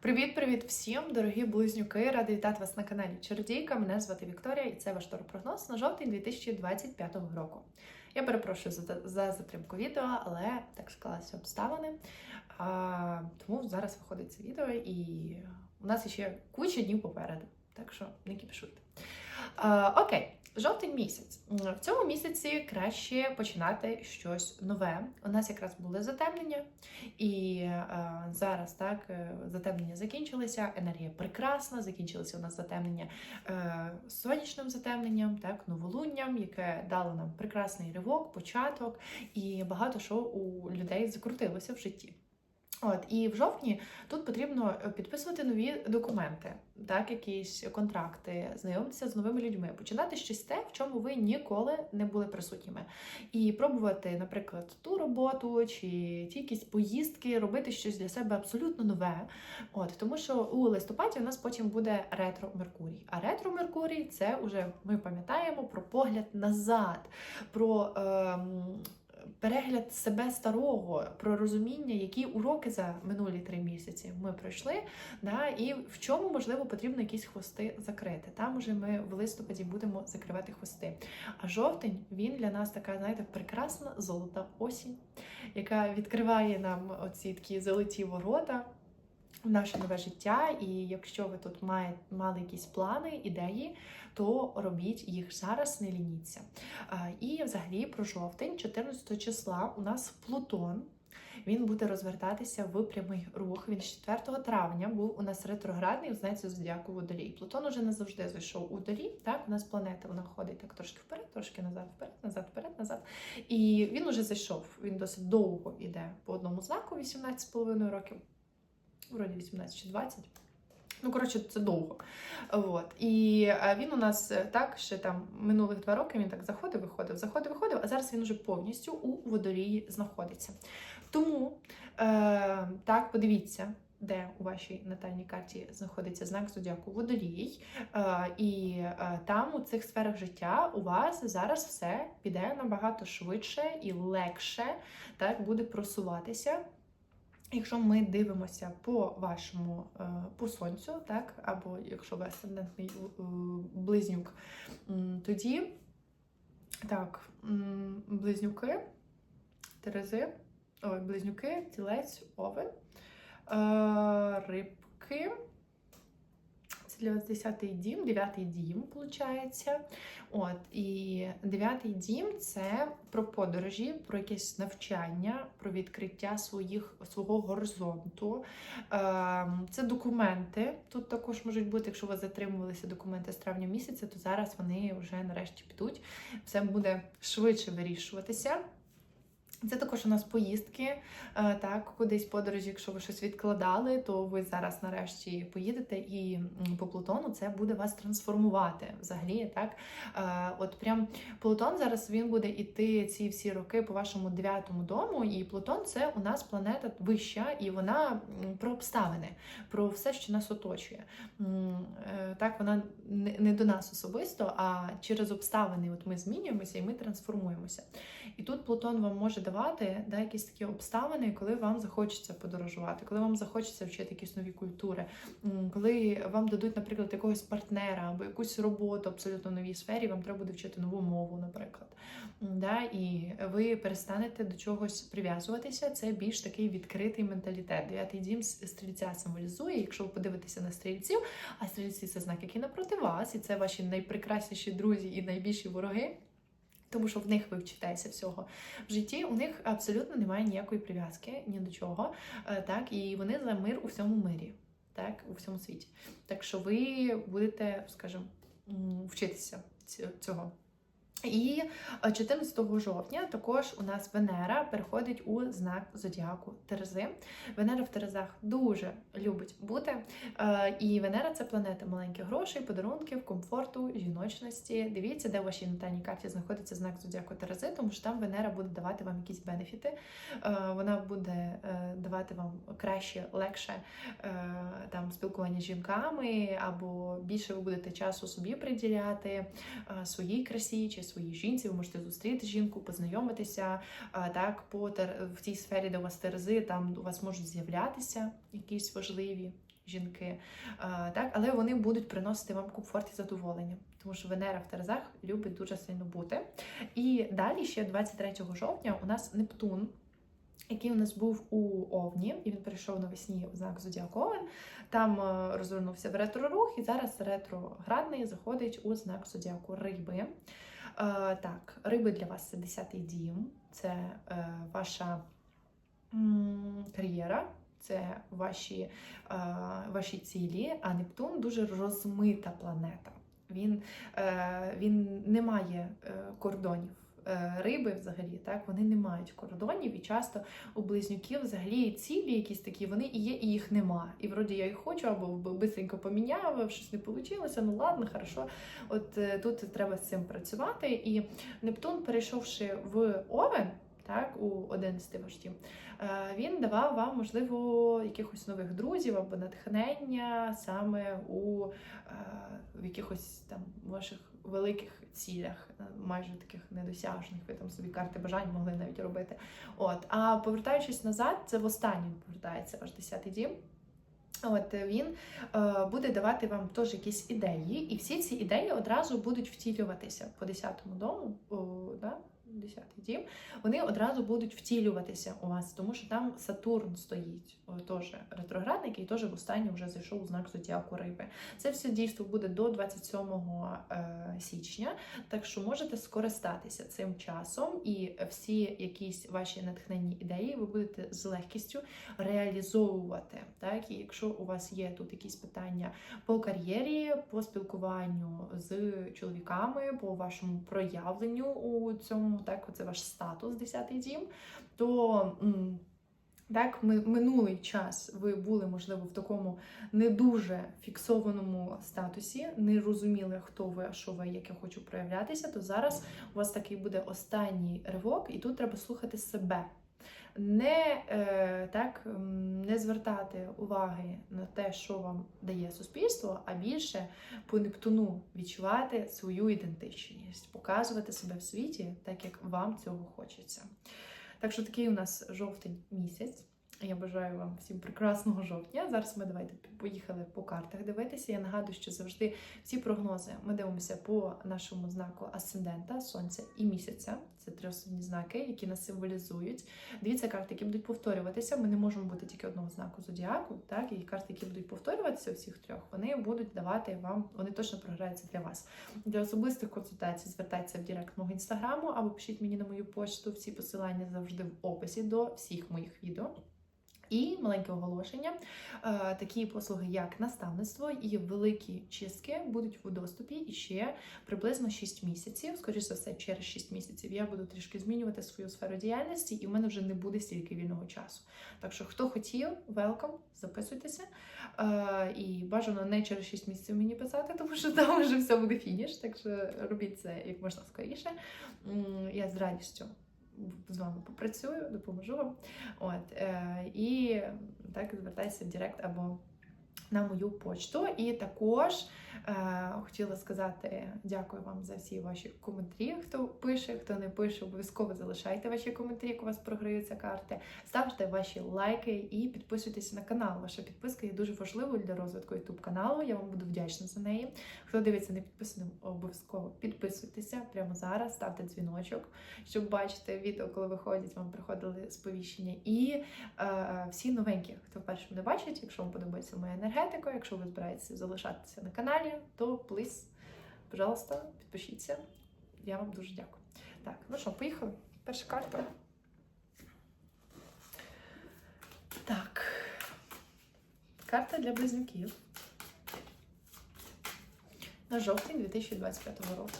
Привіт-привіт всім, дорогі близнюки! Рада вітати вас на каналі Чародійка. Мене звати Вікторія і це ваш прогноз на жовтень 2025 року. Я перепрошую за, за затримку відео, але так склалися обставини. А, тому зараз виходить це відео, і у нас ще куча днів попереду. Так що не кіпішуйте. А, окей, жовтень місяць. В цьому місяці краще починати щось нове. У нас якраз були затемнення, і е, зараз так е, затемнення закінчилися. Енергія прекрасна. Закінчилися у нас затемнення е, сонячним затемненням, так новолунням, яке дало нам прекрасний ривок, початок, і багато що у людей закрутилося в житті. От і в жовтні тут потрібно е, підписувати нові документи, так, якісь контракти, знайомитися з новими людьми, починати щось те, в чому ви ніколи не були присутніми, і пробувати, наприклад, ту роботу чи ті якісь поїздки, робити щось для себе абсолютно нове. От тому, що у листопаді у нас потім буде ретро Меркурій. А ретро Меркурій це вже ми пам'ятаємо про погляд назад, про. Ем, перегляд себе старого, про розуміння, які уроки за минулі три місяці ми пройшли, да, і в чому можливо потрібно якісь хвости закрити. Там уже ми в листопаді будемо закривати хвости. А жовтень він для нас така, знаєте, прекрасна золота осінь, яка відкриває нам оці такі золоті ворота. В наше нове життя, і якщо ви тут має, мали якісь плани, ідеї, то робіть їх зараз, не лініться. І взагалі про жовтень, 14 числа, у нас Плутон. Він буде розвертатися в прямий рух. Він 4 травня був у нас ретроградний, знаєте, зодіаку водолій. Плутон уже не завжди зайшов у долі. Так, у нас планета вона ходить так трошки вперед, трошки назад, вперед, назад, вперед, назад. І він уже зайшов. Він досить довго йде по одному знаку, 18,5 років. Вроді 18 чи 20. Ну, коротше, це довго. От. І він у нас е, так ще там минулих два роки він так заходив, виходив, заходив, виходив, а зараз він уже повністю у водолії знаходиться. Тому е, так, подивіться. Де у вашій натальній карті знаходиться знак зодіаку водолій, е, і е, там у цих сферах життя у вас зараз все піде набагато швидше і легше так буде просуватися. Якщо ми дивимося по вашому е, по сонцю, так, або якщо ви асцендентний е, близнюк, тоді так, близнюки, терези, ой, близнюки, тілець, овен, е, рибки для вас 10-й дім, 9-й дім, виходить. От, і 9-й дім це про подорожі, про якесь навчання, про відкриття своїх, свого горизонту. Ем, це документи. Тут також можуть бути, якщо ви затримувалися документи з травня місяця, то зараз вони вже нарешті підуть. Все буде швидше вирішуватися. Це також у нас поїздки, е, так, кудись подорожі, якщо ви щось відкладали, то ви зараз нарешті поїдете, і по Плутону це буде вас трансформувати. Взагалі, так. Е, от прям Плутон зараз він буде іти ці всі роки по вашому дев'ятому дому, і Плутон це у нас планета вища, і вона про обставини, про все, що нас оточує. Е, так, вона не до нас особисто, а через обставини от ми змінюємося і ми трансформуємося. І тут Плутон вам може давати да, якісь такі обставини, коли вам захочеться подорожувати, коли вам захочеться вчити якісь нові культури, коли вам дадуть, наприклад, якогось партнера або якусь роботу абсолютно новій сфері, вам треба буде вчити нову мову, наприклад. Да, І ви перестанете до чогось прив'язуватися. Це більш такий відкритий менталітет. Дев'ятий дім стрільця символізує, якщо ви подивитеся на стрільців, а стрільці це знак, який напроти вас, і це ваші найпрекрасніші друзі і найбільші вороги. Тому що в них ви вчитеся всього в житті. У них абсолютно немає ніякої прив'язки ні до чого, е, так і вони за мир у всьому мирі, так у всьому світі. Так що ви будете, скажімо, вчитися цього. І 14 е, жовтня також у нас Венера переходить у знак Зодіаку Терези. Венера в Терезах дуже любить бути. Е, і Венера це планета маленьких грошей, подарунків, комфорту, жіночності. Дивіться, де в вашій натальній карті знаходиться знак Зодіаку Терези, тому що там Венера буде давати вам якісь бенефіти. Е, вона буде давати вам краще, легше там спілкування з жінками, або більше ви будете часу собі приділяти своїй красі. чи своїй жінці, ви можете зустріти жінку, познайомитися так, по в тій сфері, де у вас терези, там у вас можуть з'являтися якісь важливі жінки, так, але вони будуть приносити вам комфорт і задоволення, тому що Венера в Терезах любить дуже сильно бути. І далі, ще 23 жовтня, у нас Нептун. Який у нас був у Овні, і він перейшов навесні в знак Зодіаковен, там розвернувся в ретро-рух, і зараз ретроградний заходить у знак Зодіаку Риби. Е, так, риби для вас це 10-й дім, це е, ваша кар'єра, це ваші, е, ваші цілі, а Нептун дуже розмита планета. Він, він не має кордонів. Е, Риби взагалі так вони не мають кордонів, і часто у близнюків взагалі цілі якісь такі вони і є, і їх нема. І вроді я їх хочу, або бисенько поміняв, щось не вийшло. Ну ладно, хорошо. От е, тут треба з цим працювати. І Нептун, перейшовши в Овен, так, у 11 вождів, він давав вам, можливо, якихось нових друзів або натхнення саме у е, в якихось там ваших великих цілях, е, майже таких недосяжних. Ви там собі карти бажань могли навіть робити. От, а повертаючись назад, це в останню повертається ваш 10-й дім. От він е, буде давати вам теж якісь ідеї, і всі ці ідеї одразу будуть втілюватися по 10-му дому. О, да? 10 дім, вони одразу будуть втілюватися у вас, тому що там Сатурн стоїть, теж ретроградний, який теж в останнє вже зайшов у знак зодіаку риби. Це все дійство буде до 27 е, січня, так що можете скористатися цим часом, і всі якісь ваші натхненні ідеї ви будете з легкістю реалізовувати. Так, і якщо у вас є тут якісь питання по кар'єрі, по спілкуванню з чоловіками, по вашому проявленню у цьому, так, це ваш статус 10-й дім, то. Так, ми- минулий час ви були, можливо, в такому не дуже фіксованому статусі, не розуміли, хто ви, що ви, як я хочу проявлятися, то зараз у вас такий буде останній ривок, і тут треба слухати себе. Не, е, так, не звертати уваги на те, що вам дає суспільство, а більше по Нептуну відчувати свою ідентичність, показувати себе в світі так, як вам цього хочеться. Так що такий у нас жовтень місяць. Я бажаю вам всім прекрасного жовтня. Зараз ми давайте поїхали по картах дивитися. Я нагадую, що завжди всі прогнози ми дивимося по нашому знаку асцендента, сонця і місяця. Це три основні знаки, які нас символізують. Дивіться карти, які будуть повторюватися. Ми не можемо бути тільки одного знаку зодіаку, так і карти, які будуть повторюватися всіх трьох, вони будуть давати вам, вони точно програються для вас. Для особистих консультацій звертайтеся в директ мого інстаграму або пишіть мені на мою почту. Всі посилання завжди в описі до всіх моїх відео. І маленьке оголошення. Е, Такі послуги, як наставництво і великі чистки, будуть у доступі і ще приблизно 6 місяців. Скоріше за все, через 6 місяців я буду трішки змінювати свою сферу діяльності, і в мене вже не буде стільки вільного часу. Так що, хто хотів, welcome, записуйтеся. Е, І бажано не через 6 місяців мені писати, тому що там вже все буде фініш. Так що робіть це як можна скоріше. Я з радістю з вами попрацюю, допоможу вам. От, е, і так звертайся в Директ або на мою почту. І також е, хотіла сказати дякую вам за всі ваші коментарі. Хто пише, хто не пише, обов'язково залишайте ваші коментарі, як у вас програються карти. Ставте ваші лайки і підписуйтесь на канал. Ваша підписка є дуже важливою для розвитку youtube каналу. Я вам буду вдячна за неї. Хто дивиться не підписаним, обов'язково підписуйтеся прямо зараз, ставте дзвіночок, щоб бачити відео, коли виходять, вам приходили сповіщення. І е, всі новенькі, хто вперше мене бачить, якщо вам подобається моя енергетика, якщо ви збираєтеся залишатися на каналі, то плиз, пожалуйста, підпишіться. Я вам дуже дякую. Так, ну що, поїхали? Перша карта. Так. Карта для близнюків. На жовтень 2025 року.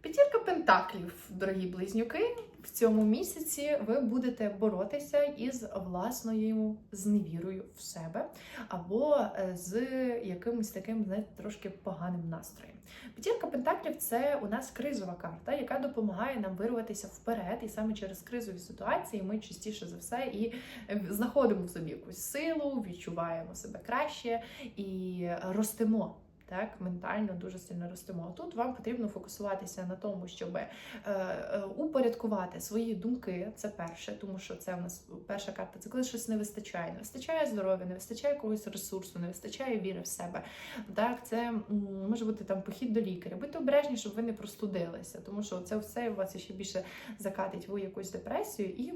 П'ятірка пентаклів, дорогі близнюки. В цьому місяці ви будете боротися із власною зневірою в себе або е, з якимось таким, знаєте, трошки поганим настроєм. П'ятірка пентаклів це у нас кризова карта, яка допомагає нам вирватися вперед, і саме через кризові ситуації ми частіше за все і е, знаходимо в собі якусь силу, відчуваємо себе краще і ростемо. Так ментально дуже сильно ростемо. Тут вам потрібно фокусуватися на тому, щоб е, е, упорядкувати свої думки. Це перше, тому що це в нас перша карта. Це коли щось не вистачає. Не вистачає здоров'я, не вистачає якогось ресурсу, не вистачає віри в себе. Так, це може бути там похід до лікаря. Будьте обережні, щоб ви не простудилися, тому що це все у вас ще більше закатить в якусь депресію і.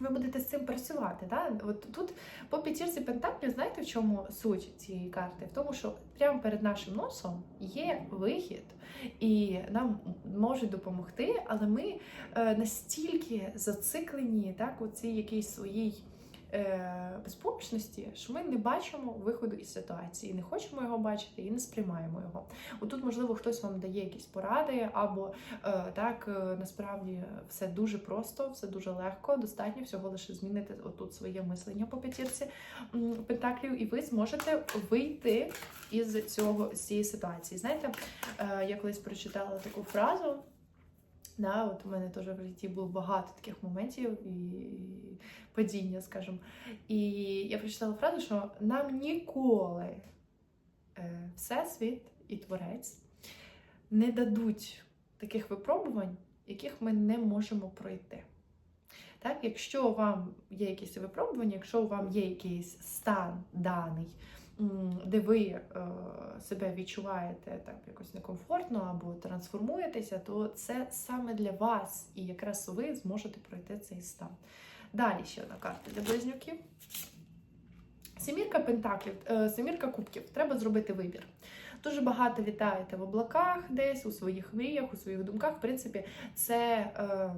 Ви будете з цим працювати. Да? От тут по п'ятірці Пентаклів, знаєте, в чому суть цієї карти? В тому, що прямо перед нашим носом є вихід, і нам можуть допомогти, але ми е, настільки зациклені так, у цій якійсь своїй е, безпомічності, що ми не бачимо виходу із ситуації, не хочемо його бачити і не сприймаємо його. Отут, можливо, хтось вам дає якісь поради, або е, так е, насправді все дуже просто, все дуже легко. Достатньо всього лише змінити отут своє мислення по п'ятірці пентаклів, і ви зможете вийти із цього з цієї ситуації. Знаєте, е, я колись прочитала таку фразу. Да, от у мене теж в житті було багато таких моментів і падіння, скажімо. І я прочитала фразу, що нам ніколи е, Всесвіт і Творець не дадуть таких випробувань, яких ми не можемо пройти. Так, якщо вам є якісь випробування, якщо вам є якийсь стан даний, де ви е, себе відчуваєте так якось некомфортно або трансформуєтеся, то це саме для вас, і якраз ви зможете пройти цей стан. Далі ще одна карта для близнюків. Семірка пентаклів, е, семірка кубків. Треба зробити вибір. Дуже багато літаєте в облаках, десь у своїх мріях, у своїх думках. В принципі, це, е,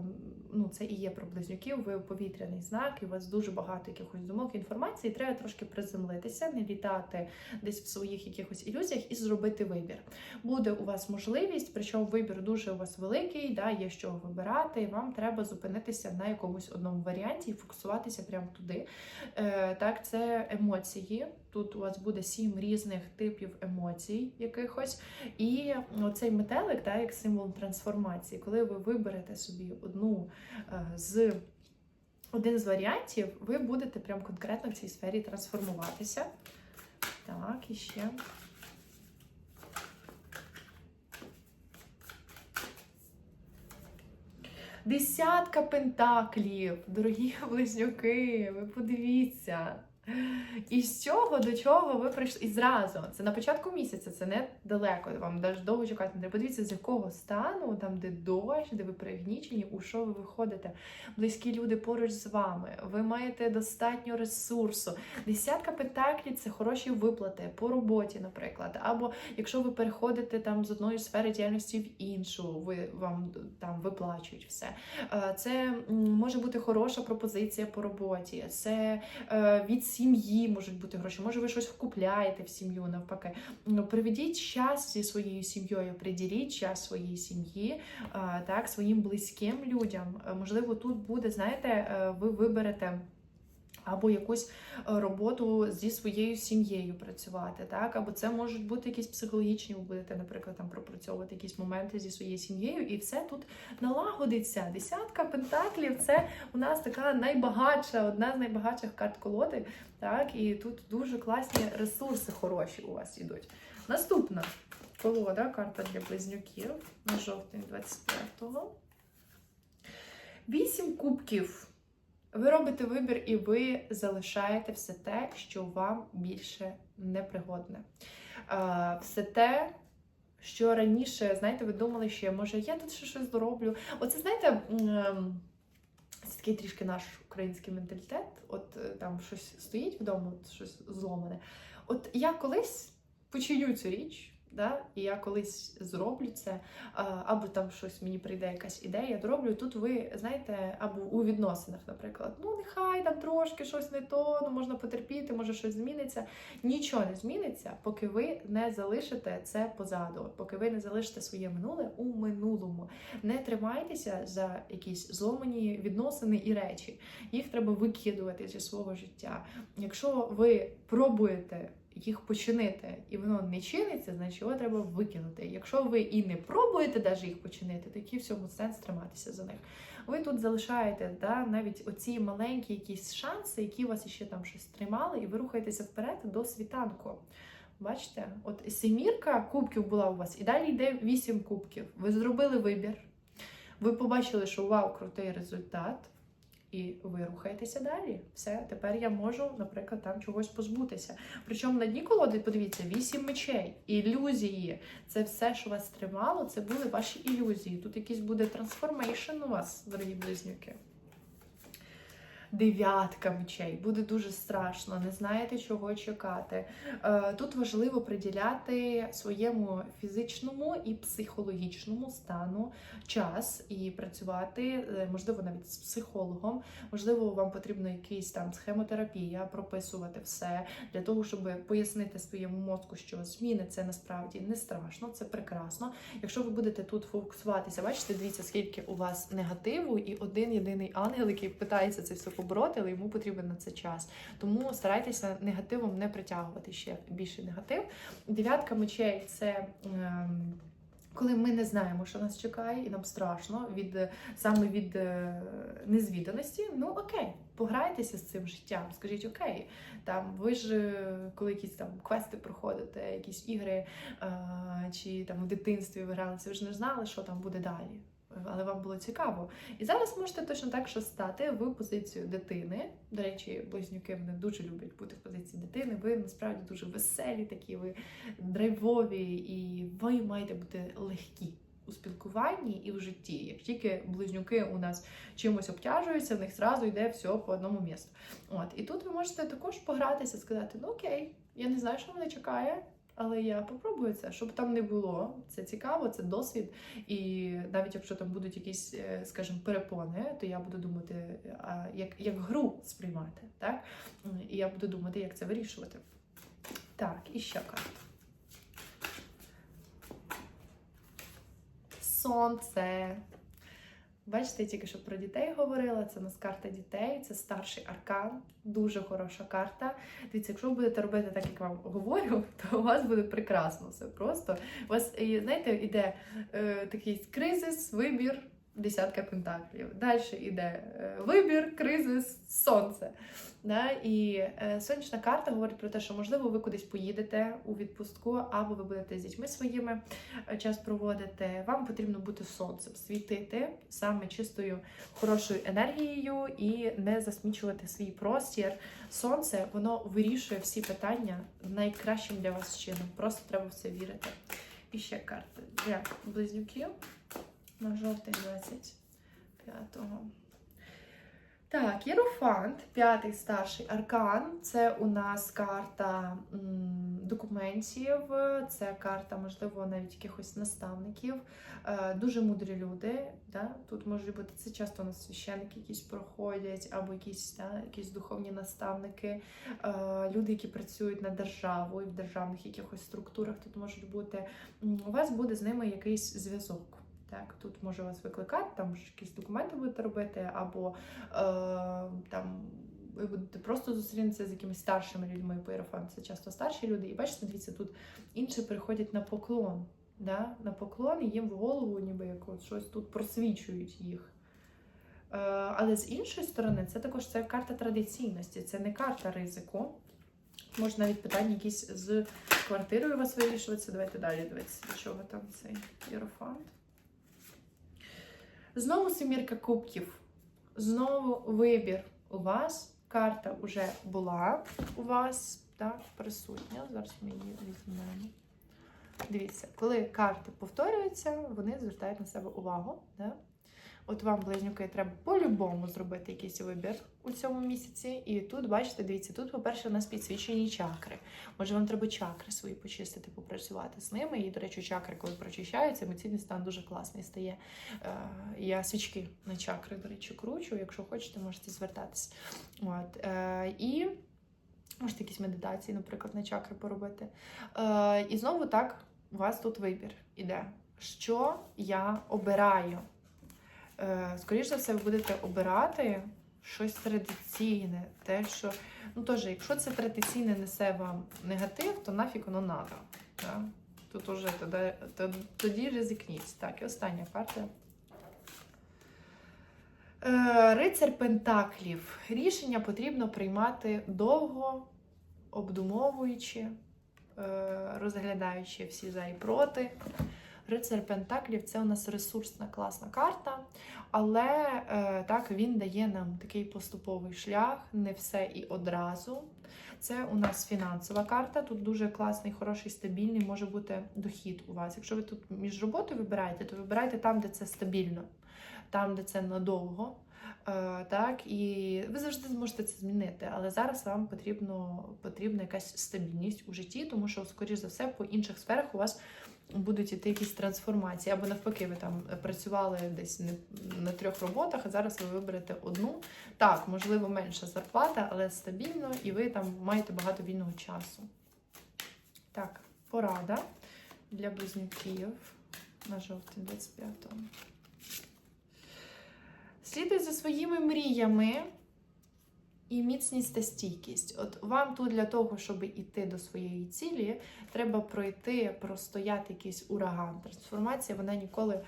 ну, це і є про близнюків. Ви повітряний знак, і у вас дуже багато якихось думок, інформації. Треба трошки приземлитися, не літати десь в своїх якихось ілюзіях і зробити вибір. Буде у вас можливість, причому вибір дуже у вас великий, да, є що вибирати, і вам треба зупинитися на якомусь одному варіанті і фокусуватися прямо туди. Е, так, це емоції. Тут у вас буде сім різних типів емоцій якихось. І цей метелик, так, як символ трансформації, коли ви виберете собі одну е, з один з варіантів, ви будете прям конкретно в цій сфері трансформуватися. Так, і ще. Десятка пентаклів, дорогі близнюки, ви подивіться. І з цього до чого ви прийшли і зразу. Це на початку місяця, це не далеко. Вам навіть довго чекати не. Подивіться, з якого стану, там, де дощ, де ви пригнічені, у що ви виходите. Близькі люди поруч з вами. Ви маєте достатньо ресурсу. Десятка пентаклів це хороші виплати по роботі, наприклад. Або якщо ви переходите там з одної сфери діяльності в іншу, ви вам там виплачують все. Е, Це може бути хороша пропозиція по роботі. Це е, від сім'ї можуть бути гроші. Може, ви щось вкупляєте в сім'ю навпаки. Ну, Приведіть час зі своєю сім'єю, приділіть час своїй сім'ї, так, своїм близьким людям. Е, Можливо, тут буде, знаєте, е, ви виберете. Або якусь е, роботу зі своєю сім'єю працювати, так або це можуть бути якісь психологічні, ви будете, наприклад, там пропрацьовувати якісь моменти зі своєю сім'єю, і все тут налагодиться. Десятка пентаклів це у нас така найбагатша, одна з найбагатших карт колоди. Так, і тут дуже класні ресурси хороші у вас ідуть. Наступна колода, карта для близнюків на жовтень 25-го. Вісім кубків. Ви робите вибір і ви залишаєте все те, що вам більше не пригодне. Все те, що раніше, знаєте, ви думали, що може я тут ще щось дороблю. Оце, знаєте, це такий трішки наш український менталітет. От е, там щось стоїть вдома, от щось зломане. От я колись починю цю річ. Да? І я колись зроблю це, або там щось мені прийде якась ідея, я дороблю. Тут ви знаєте, або у відносинах, наприклад, ну нехай там трошки щось не то, ну можна потерпіти, може щось зміниться. Нічого не зміниться, поки ви не залишите це позаду, поки ви не залишите своє минуле у минулому. Не тримайтеся за якісь зломані відносини і речі. Їх треба викидувати зі свого життя. Якщо ви пробуєте їх починити, і воно не чиниться, значить його треба викинути. Якщо ви і не пробуєте навіть їх починити, то який в цьому сенс триматися за них. Ви тут залишаєте да, навіть оці маленькі якісь шанси, які вас ще там щось тримали, і ви рухаєтеся вперед до світанку. Бачите? От сімірка кубків була у вас, і далі йде вісім кубків. Ви зробили вибір. Ви побачили, що вау, крутий результат, і ви рухаєтеся далі. Все, тепер я можу, наприклад, там чогось позбутися. Причому на дні колоди, подивіться, вісім мечей, ілюзії. Це все, що вас тримало, це були ваші ілюзії. Тут якийсь буде трансформейшн у вас, дорогі близнюки. Дев'ятка мечей буде дуже страшно, не знаєте, чого чекати. Е, Тут важливо приділяти своєму фізичному і психологічному стану час і працювати, е, можливо, навіть з психологом. Можливо, вам потрібна якийсь там схемотерапія, прописувати все для того, щоб пояснити своєму мозку, що зміни це насправді не страшно, це прекрасно. Якщо ви будете тут фокусуватися, бачите, дивіться, скільки у вас негативу, і один єдиний ангел, який питається це все побороти, але йому потрібен на це час. Тому старайтеся негативом не притягувати ще більше негатив. Дев'ятка мечей це. ем, коли ми не знаємо, що нас чекає, і нам страшно від е, саме від е, незвіданості, ну окей, пограйтеся з цим життям. Скажіть окей, там ви ж е, коли якісь там квести проходите, якісь ігри е, чи там в дитинстві ви гралися, ви ж не знали, що там буде далі. Але вам було цікаво. І зараз можете точно так що стати в позицію дитини. До речі, близнюки вони дуже люблять бути в позиції дитини. Ви насправді дуже веселі, такі ви драйвові, і ви маєте бути легкі у спілкуванні і в житті. Як тільки близнюки у нас чимось обтяжуються, в них зразу йде все по одному місту. От і тут ви можете також погратися, сказати: ну окей, я не знаю, що мене чекає. Але я попробую це, щоб там не було. Це цікаво, це досвід. І навіть якщо там будуть якісь, е, скажімо, перепони, то я буду думати, як, як гру сприймати, так? І я буду думати, як це вирішувати. Так, і ще карта. Сонце. Бачите, я тільки що про дітей говорила. Це у нас карта дітей, це старший аркан, дуже хороша карта. Дивіться, якщо ви будете робити так, як вам говорю, то у вас буде прекрасно все просто. У вас, знаєте, іде е, такий кризис, вибір, десятка пентаклів. Далі йде е, вибір, кризис, сонце. Да? І е, сонячна карта говорить про те, що можливо ви кудись поїдете у відпустку, або ви будете з дітьми своїми е, час проводити. Вам потрібно бути сонцем, світити саме чистою хорошою енергією і не засмічувати свій простір. Сонце воно вирішує всвсі питання найкращим для вас чином. Просто треба в це вірити. І ще карта для близнюків на жовтий 25-го. Так, Єрофант, п'ятий старший аркан. Це у нас карта документів, це карта, можливо, навіть якихось наставників. Е, дуже мудрі люди. Да? Тут можуть бути це часто у нас священники якісь проходять, або якісь, да, якісь духовні наставники, е, люди, які працюють на державу і в державних якихось структурах. Тут можуть бути у вас буде з ними якийсь зв'язок. Так, тут може вас викликати, там якісь документи будете робити, або е, там ви будете просто зустрінутися з якимись старшими людьми по Єрофану. Це часто старші люди. І бачите, дивіться, тут інші приходять на поклон. Да? На поклон і їм в голову, ніби як от щось тут просвічують їх. Е, але з іншої сторони, це також це карта традиційності, це не карта ризику. Може навіть питання якісь з квартирою у вас вирішуватися. Давайте далі дивитися, до чого там цей єрофант. Знову семірка кубків. Знову вибір у вас. Карта вже була у вас, так, присутня. Зараз ми її візьмемо. Дивіться, коли карти повторюються, вони звертають на себе увагу. Да? От вам, близнюки, треба по-любому зробити якийсь вибір у цьому місяці. І тут, бачите, дивіться, тут, по-перше, у нас підсвічені чакри. Може, вам треба чакри свої почистити, попрацювати з ними. І, до речі, чакри, коли прочищаються, емоційний стан дуже класний стає. Е, Я свічки на чакри, до речі, кручу. Якщо хочете, можете звертатись. От. Е, І можете якісь медитації, наприклад, на чакри поробити. Е, І знову так, у вас тут вибір іде. Що я обираю? Е, Скоріше за все, ви будете обирати щось традиційне, те, що ну теж, якщо це традиційне несе вам негатив, то нафіг воно надо. Да? Уже тоді, тоді, тоді ризикніть. Так, і остання карта. Е, Рицар Пентаклів. Рішення потрібно приймати довго, обдумовуючи. е, розглядаючи всі за і проти. Рицар Пентаклів це у нас ресурсна класна карта, але е, так він дає нам такий поступовий шлях, не все і одразу. Це у нас фінансова карта. Тут дуже класний, хороший, стабільний може бути дохід у вас. Якщо ви тут між роботою вибираєте, то вибирайте там, де це стабільно, там, де це надовго. Е, так, і ви завжди зможете це змінити, але зараз вам потрібно, потрібна якась стабільність у житті, тому що, скоріш за все, по інших сферах у вас будуть іти якісь трансформації, або навпаки, ви там працювали десь на трьох роботах, а зараз ви виберете одну. Так, можливо, менша зарплата, але стабільно, і ви там маєте багато вільного часу. Так, порада для близнюків на жовтень 25-го. Слідуй за своїми мріями і міцність та стійкість. От вам тут для того, щоб іти до своєї цілі, треба пройти, простояти якийсь ураган. Трансформація вона ніколи,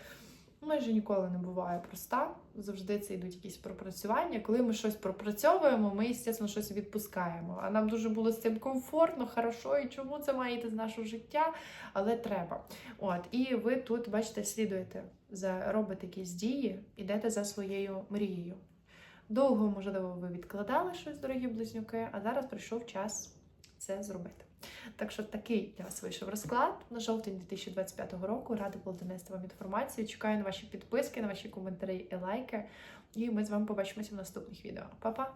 майже ніколи не буває проста. Завжди це йдуть якісь пропрацювання. Коли ми щось пропрацьовуємо, ми, звісно, щось відпускаємо. А нам дуже було з цим комфортно, хорошо, і чому це має йти з нашого життя, але треба. От, і ви тут, бачите, слідуєте за робите якісь дії, ідете за своєю мрією. Довго, можливо, ви відкладали щось, дорогі близнюки, а зараз прийшов час це зробити. Так що такий для вас вийшов розклад на жовтень 2025 року. Рада була донести вам інформацію. Чекаю на ваші підписки, на ваші коментарі і лайки. І ми з вами побачимося в наступних відео. Па-па!